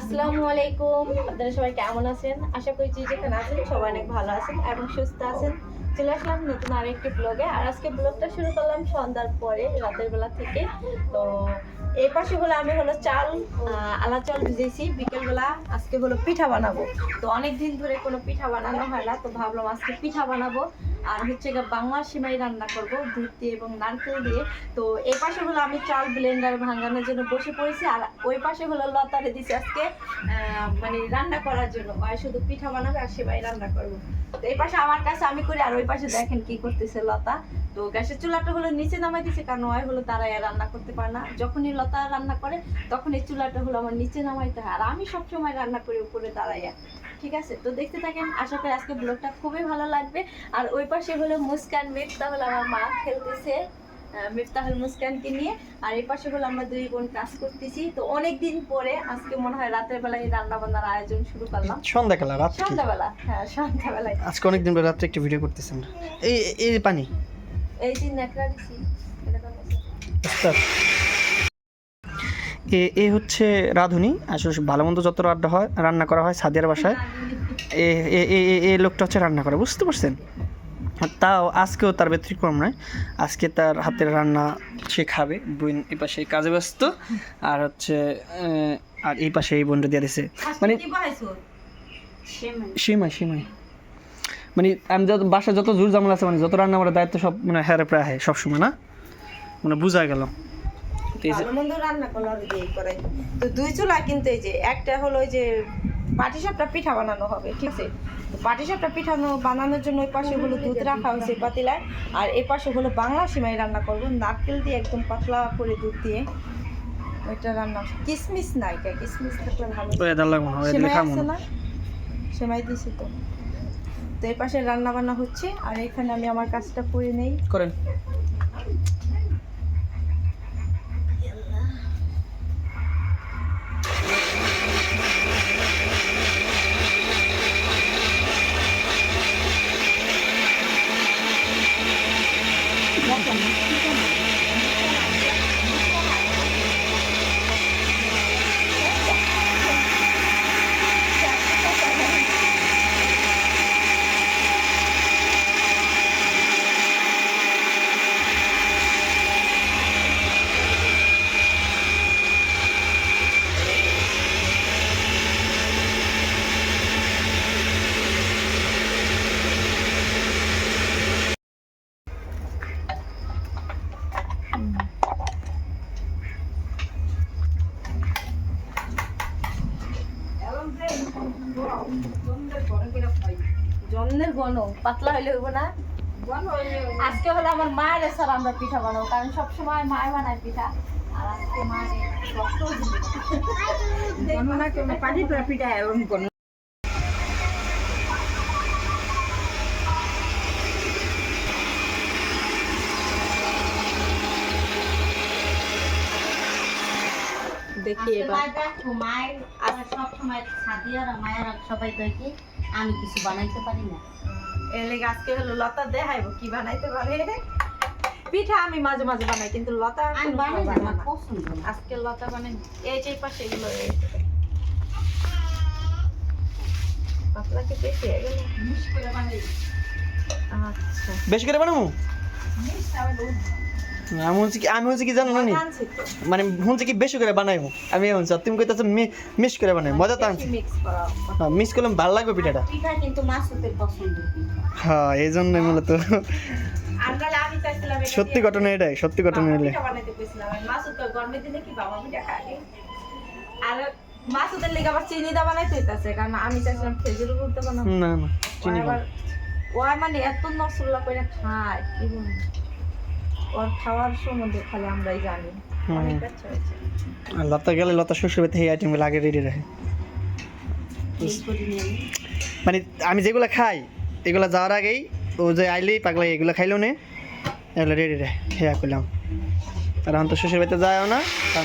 আসসালামু আলাইকুম। আপনারা সবাই কেমন আছেন? আশা করি যে যেখানে আছেন সবাই অনেক ভালো আছেন এবং সুস্থ আছেন। চলে আসলাম নতুন আরেকটি ব্লগে আর আজকে ব্লগটা শুরু করলাম সন্ধ্যার পরে, রাতের বেলা থেকে। তো এই পাশে হলো আমি হলো চাল আলা চাল ভিজেছি। বিকেলবেলা আজকে হলো পিঠা বানাবো। তো অনেক দিন ধরে কোনো পিঠা বানানো হয় না, তো ভাবলাম আজকে পিঠা বানাবো। আর হচ্ছে বাংলা সিমাই রান্না করব, দুধ দিয়ে এবং নারকেল দিয়ে। তো এই পাশে হলো আমি চাল ব্লেন্ডার ভাঙানোর জন্য বসে পড়েছি, আর ওই পাশে হলো লতারে দিছি আজকে মানে রান্না করার জন্য। আর শুধু পিঠা বানাবে আর সেবাই রান্না করব। তো এই পাশে আমার কাছে আমি করি, আর ওই পাশে দেখেন কি করতেছে লতা। তো গ্যাসের চুলাটা হলো নিচে নামাই দিছে, কারণ ওই হলো দাঁড়ায় রান্না করতে পারে না। যখনই লতা রান্না করে তখন এই চুলাটা হলো আমার নিচে নামাইতে হয়। আর আমি সবসময় রান্না করি উপরে দাঁড়াইয়া ঠিক আছে? তো দেখতে থাকেন আশা করি আজকে ব্লগটা খুবই ভালো লাগবে। আর ওই পাশে হলো মুস্কান মিফতা হলো আমার মা খেলতেছে মিফতাহুল মুস্কানকে নিয়ে। আর এই পাশে হলো আমরা দুই বোন কাজ করতেছি। তো অনেক দিন পরে আজকে মনে হয় রাতের বেলায় রান্না বান্নার আয়োজন শুরু করলাম। সন্ধ্যাকালে রাত সন্ধ্যাবেলা হ্যাঁ সন্ধ্যাবেলায়। আজকে অনেকদিন পরে রাত্রে একটা ভিডিও করতেছেন। এই এই পানি। এই যে নেকড়া দিছি এটা তো। এ এ হচ্ছে রাঁধুনি আসলে ভালো মন্দ যত রান্না হয় রান্না করা হয় সাদিয়ার বাসায়। এ এ এ- এ- এ লোকটা হচ্ছে রান্না করে বুঝতে পারছেন? আর তাও আজকেও তার ব্যতিক্রম নয়। আজকে তার হাতের রান্না সে খাবে বোন এই পাশে কাজে ব্যস্ত আর হচ্ছে আর এই পাশে এই বোনটা দিয়ে দিছে। মানে সীমাই। সীমাই মানে আমি যত বাসায় যত জোর জামাল আছে মানে যত রান্না করার দায়িত্ব সব মানে হ্যারে প্রায় হয় সবসময় না? মানে বোঝা গেল। রান্না করল আর দিয়ে করে? তো দুই চুলা কিন্তু এই যে একটা হলো ওই যে পাটিসাপটা পিঠা বানানো হবে ঠিক আছে? পাটিসাপটা পিঠা বানানোর জন্য ওই পাশে হলো দুধ রাখা হয়েছে পাতিলায় আর এই পাশে হলো বাংলা সিমাই রান্না করব নারকেল দিয়ে একদম পাতলা করে দুধ দিয়ে। ওইটা রান্না কিসমিস নাই কে কিসমিস থাকলে ভালো। সেমাই আছে না। সেমাই দিছি তো। তো এই পাশে রান্না বান্না হচ্ছে আর এখানে আমি আমার কাজটা করে নেই। করেন। পাতলা হইলে হইব না? আজকে হলো আমার মায়ের এসে আমরা পিঠা বানাবো কারণ সবসময় মায় বানায় পিঠা। আর আজকে মায়ের পিঠা এরকম দেখি এবার। সব সময় সাদিয়ারা মায়েরা সবাই দেখি আমি কিছু বানাইতে পারি না। এর লেগে আজকে হলো লতা দেখাইব কি বানাইতে পারে? পিঠা আমি মাঝে মাঝে বানাই কিন্তু লতা আমি বানাই না বানাই আমার না। পছন্দ আজকে লতা বানাই এই যে পাশে এগুলো পাতলাকে বেশি আচ্ছা। বেশি করে বানাবো? আমি হচ্ছে কি আমি হচ্ছে কি জানো না মানে হচ্ছে কি বেশি করে বানাইবো। আমি হচ্ছে তুমি কইতাছো মিস করে বানাই মজা তো আনছি। মিক্স করা মিস করলাম ভালো লাগবে পিঠাটা। পিঠা কিন্তু মাসুদের পছন্দ হ্যাঁ এই জন্যই মূলত সত্যি ঘটনা এটাই সত্যি ঘটনা কইছিলাম আর মাসুদের লেগে আবার চিনি দা বানাইতে হইতাছে কারণ আমি চাইছিলাম খেজুর গুড় তো বানাবো। না না চিনি ও মানে এত নসরুল্লাহ করে খায় কি বলব? ওর খাওয়ার সম্বন্ধে খালি আমরাই জানি। অনেক বাচ্চা হয়েছে। আর লতা গেলে লতা শ্বশুর বাড়িতে এই আইটেমগুলো আগে রেডি রাখে। মানে আমি যেগুলো খাই এগুলো যাওয়ার আগেই ও যে আইলেই পাগলা এগুলো খাইলো নে এগুলো রেডি রাখে। হেয়া করলাম। আর এখন তো শ্বশুর বাড়িতে যায়ও না তা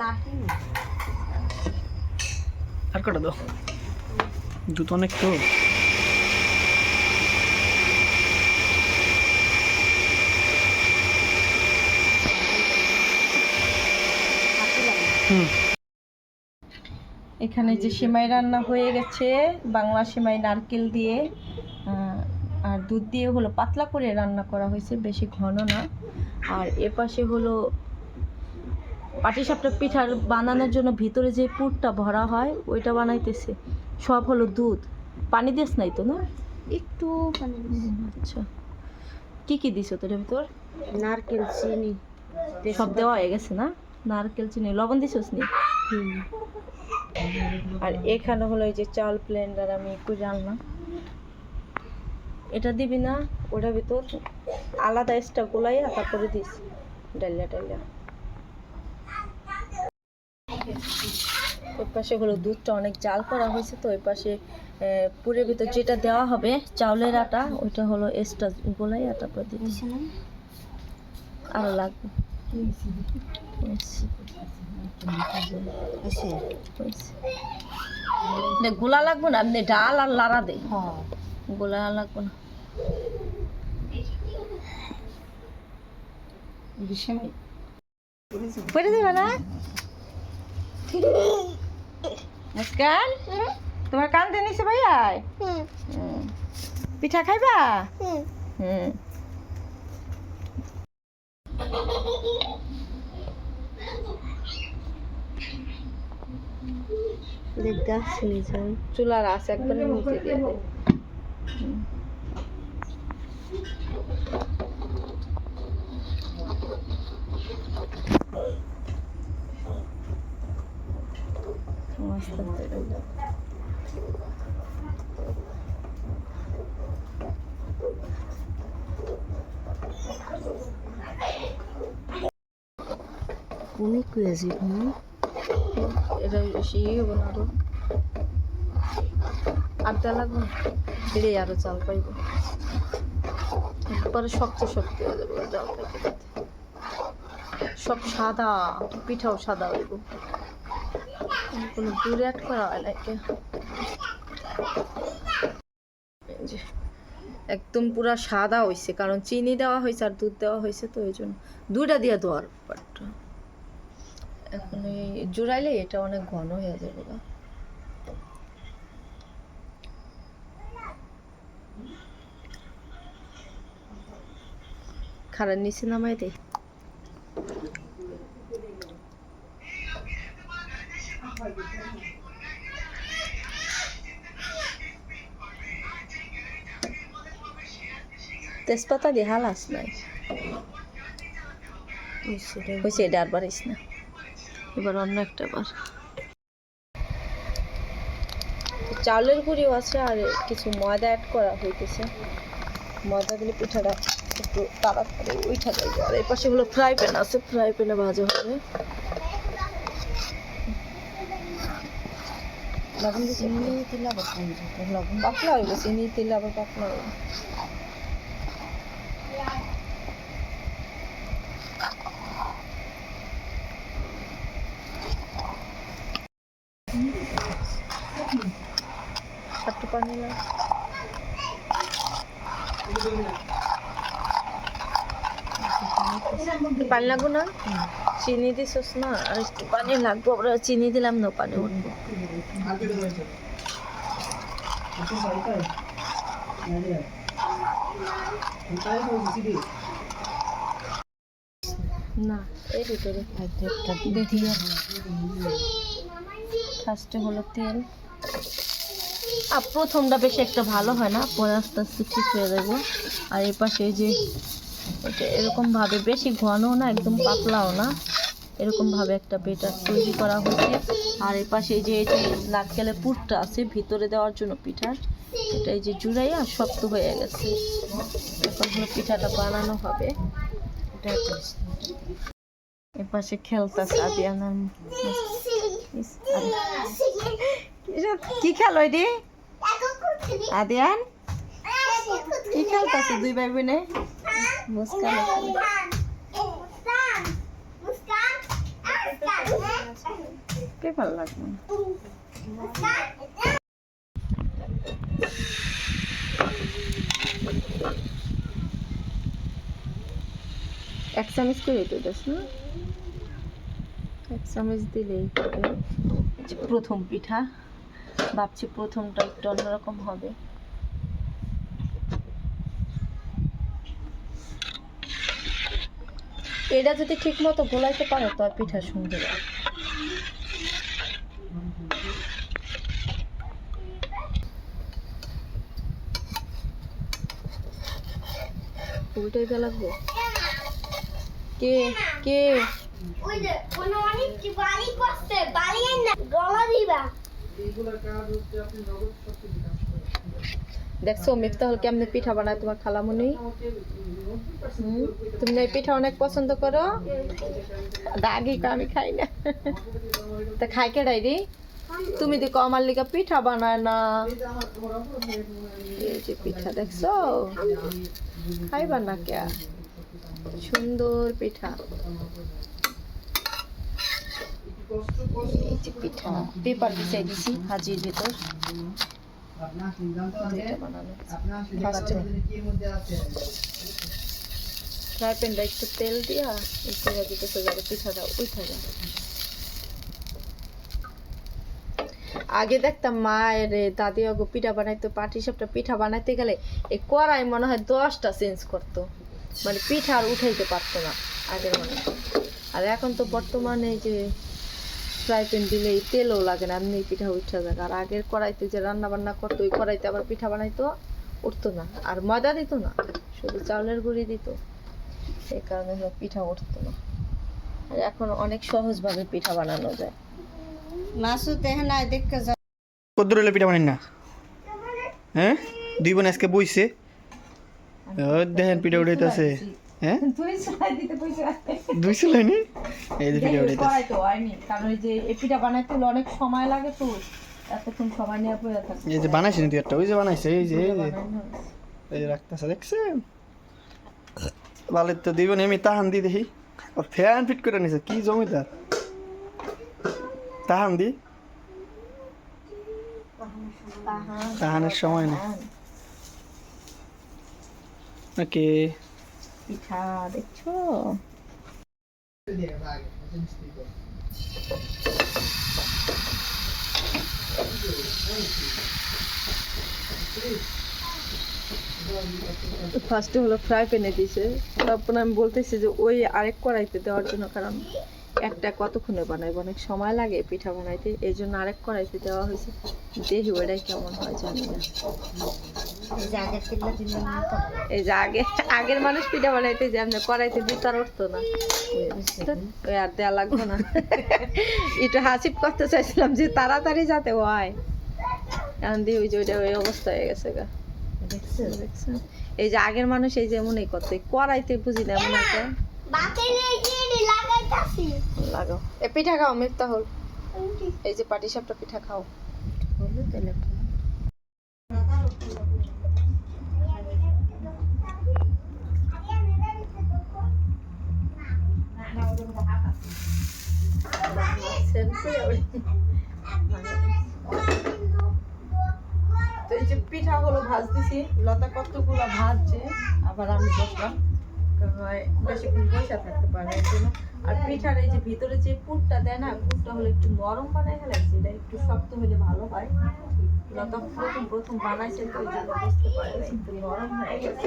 লাঠি না আর কটা দাও দুটো অনেক তো হাতে লাগে হুম এখানে যে সেমাই রান্না হয়ে গেছে বাংলা সেমাই নারকেল দিয়ে আর দুধ দিয়ে হলো পাতলা করে রান্না করা হয়েছে বেশি ঘন না। আর এপাশে হলো পাটিসাপটা পিঠার বানানোর জন্য ভিতরে যে পুরটা ভরা হয় ওইটা বানাইতেছে। সব হলো দুধ। পানি দিস নাই তো না? একটু আচ্ছা। কি কি দিছো তোর ভিতর? নারকেল চিনি। সব দেওয়া হয়ে গেছে না? নারকেল চিনি। লবণ দিছিস নি? আর এখানে হলো এই যে চাল ব্লেন্ডার আমি একটু জানলাম। এটা দিবি না? ওটার ভিতর আলাদা এক্সট্রা গোলাইয়া তারপরে দিস। ডালিয়া ডালিয়া ওই পাশে হলো দুধটা অনেক জাল করা হয়েছে, তো ওই পাশে পুরের ভিতর যেটা দেওয়া হবে, চাউলের আটা, ওইটা হলো এক্সট্রা গোলাইয়া তারপর দিতে বুঝছে না আরও লাগবে। গোলা লাগবে না আপনি ডাল আর লাড়া দে। হ্যাঁ। গোলা লাগবে না। পড়ে দেবে না? মুস্কান তোমার কান দিয়ে নিছে ভাইয়া? পিঠা খাইবা? হুম। চুলার আছে একবারে নিচে দিয়ে হুম। আস্তে আস্তে এটা বেশি হব না আরও আড্ডা লাগবে? দিলে আরও চাল পাইব। পরে শক্ত শক্ত হয়ে যাবে পাইতে। সব সাদা, পিঠাও সাদা হইব। কোনো দূরে অ্যাড করা হয় না একে একদম পুরা সাদা হয়েছে কারণ চিনি দেওয়া হয়েছে আর দুধ দেওয়া হয়েছে তো ওই জন্য। দুইটা দিয়ে দেওয়ার ব্যাপারটা এখন এই জোড়াইলে এটা অনেক ঘন হয়ে যাবে গা। খারাপ নিচে নামাই দে। তেজপাতা দিয়ে হালাস নাই। হয়েছে এটা আর বাড়িস না। এবার অন্য একটা বার। চাউলের গুঁড়িও আছে আর কিছু ময়দা অ্যাড করা হইতেছে। ময়দা দিলে পিঠাটা একটু তাড়াতাড়ি উঠা যাবে আর এই পাশে হলো ফ্রাই প্যান আছে। ফ্রাই প্যানে ভাজা হবে। লবণ দিছি দিলে আবার কম যাবে লবণ পাতলা হইব চিনি আবার পাতলা হইব পানি পানি লাগবো না চিনি দিছস না? আর পানি লাগবো আমরা চিনি দিলাম না পানি। উঠবো না এই ভিতরে দেখি। ফার্স্টে হলো তেল। আর প্রথমটা বেশি একটা ভালো হয় না? পরে আস্তে আস্তে ঠিক হয়ে যাবে। আর এই পাশে যে এটা এরকম ভাবে বেশি ঘনও না, একদম পাতলাও না এরকম ভাবে একটা বেটার তৈরি করা হয়েছে। আর এই পাশে যে নারকেলের পুরটা আছে, ভিতরে দেওয়ার জন্য পিঠার। এটা এই যে জুড়াইয়া শক্ত হয়ে গেছে। এখন হলো পিঠাটা বানানো হবে। এটা এ পাশে আদিয়ানার কি খেলো এটি? আদিয়ান? কি খেলতেছে দুই ভাই বোনে মুস্কান ভালো লাগবে এক চামচ করে তো দেস না এক দিলেই প্রথম পিঠা। ভাবছি প্রথমটা একটু অন্যরকম হবে। এটা যদি ঠিক মতো গোলাইতে পারে, তো পিঠা সুন্দর হয়। উল্টাইতে লাগবে কে? কে? দেখছ মিফতাহুল কেমনে পিঠা বানায় তোমার খালামুনি? তুমি এই পিঠা অনেক পছন্দ করো? দাগি আমি খাই না। তা খাই কে ডাইরি তুমি দেখো, আমার লিগা পিঠা বানায় না। এই যে পিঠা, দেখছ? খাইবা না কে? সুন্দর পিঠা। পিঠা পেপার বিছাই দিছি হাজির ভিতর ফ্রাই প্যানটা একটু তেল দিয়া এই করে দিতেছে যাতে পিঠাটা উঠে যায় আগে দেখতাম মায়ের দাদি আগো পিঠা বানাইতো পাটি সাপটা পিঠা বানাইতে গেলে এই কড়াই মনে হয় দশটা চেঞ্জ করতো। মানে পিঠা আর উঠাইতে পারতো না আগের মনে আর এখন তো বর্তমানে যে ফ্রাই প্যান দিলে এই তেলও লাগে না এমনি পিঠা উঠা যায়। আর আগের কড়াইতে যে রান্না বান্না করতো ওই কড়াইতে আবার পিঠা বানাইতো উঠতো না। আর ময়দা দিত না শুধু চাউলের গুঁড়ি দিত। এই কারণে পিঠা উঠতো না। আর এখন অনেক সহজভাবে পিঠা বানানো যায়। মাসুদ এখানে দেখতে যা। কদ্দুর হলে পিঠা বানাই না? হ্যাঁ? দুই বোন আজকে বইছে। দেখেন পিঠা উঠাইতেছে। হ্যাঁ? সেলাই দিতে দুই সেলাই নি এই যে করাই তো কারণ যে বানাইতে অনেক সময় লাগে তো এতক্ষণ সময় নিয়ে পড়ে থাকে এই যে তুই একটা ওই যে বানাইছে এই যে এই যে। রাখতেছে দেখছেন? বালের তো দিব আমি তাহান দি দেখি। ফ্যান ফিট করে নিছে কি জমিদার। তাহান দি। তাহানের সময় না ওকে। পিঠা দেখছ? ফার্স্টে হলো ফ্রাই প্যানে দিয়েছে তারপর আমি বলতেছি যে ওই আরেক কড়াইতে দেওয়ার জন্য, কারণ একটা কতক্ষণে বানাইবো? অনেক সময় লাগে পিঠা বানাইতে। এই জন্য আরেক কড়াইতে দেওয়া হয়েছে। দেখি ওটাই কেমন হয়, জানি না। এই যে আগে আগের মানুষ পিঠা বানাইতে যে আমরা কড়াইতে দিতে আর উঠতো না। ওই আর দেওয়া লাগবে না। একটু হাসিপ করতে চাইছিলাম যে তাড়াতাড়ি যাতে হয়। এখন দিয়ে ওই যে ওইটা ওই অবস্থা হয়ে গেছে গা। দেখছ? এই যে আগের মানুষ এই যেমনই করতো এই কড়াইতে বুঝি না এমন একটা লাগাও। এ পিঠা খাও মিফতা হল এই যে পাটি সাপটা পিঠা খাও। তাহলে তো এই যে পিঠা হলো ভাজতেছি লতা কতগুলো ভাজছে আবার আমি বসলাম। কারণ বেশিক্ষণ বসে থাকতে পারে এর জন্য আর পিঠার এই যে ভিতরে যে পুরটা দেয় না পুরটা হলো একটু নরম বানায় ফেলাইছে এটা একটু শক্ত হলে ভালো হয়। লতা প্রথম প্রথম বানাইছে তো ওই জন্য বুঝতে পারে না একটু নরম হয়ে গেছে।